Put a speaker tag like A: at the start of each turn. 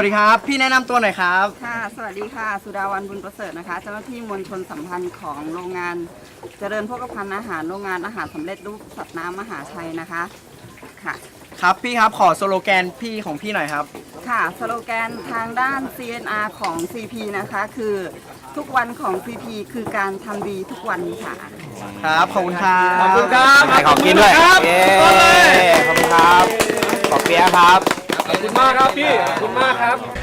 A: วัสดีครับ พี่แนะนำตัวหน่อยครับ
B: ค่ะ สวัสดีค่ะ สุดาวันบุญประเสริฐนะคะ เจ้าหน้าที่มวลชนสัมพันธ์ของโรงงาน เจริญพกพันธ์อาหารโรงงานอาหารสำเร็จรูปสัตว์น้ำมหาชัยนะคะ ค่ะ
A: ครับพี่ครับขอสโลแกนพี่ของพี่หน่อยครับ
B: ค่ะ สโลแกนทางด้าน CNR ของ CP นะคะ คือทุกวันของ CP คือการทำดีทุกวันค่ะ
A: ครับขอบคุณครับ
C: ขอบคุณครับ
D: ให้ของกินด้วย เย้ขอบคุณครับ ขอบเปียะครับ
C: ขอบคุณมากครับพี่ ขอบคุณมากครับ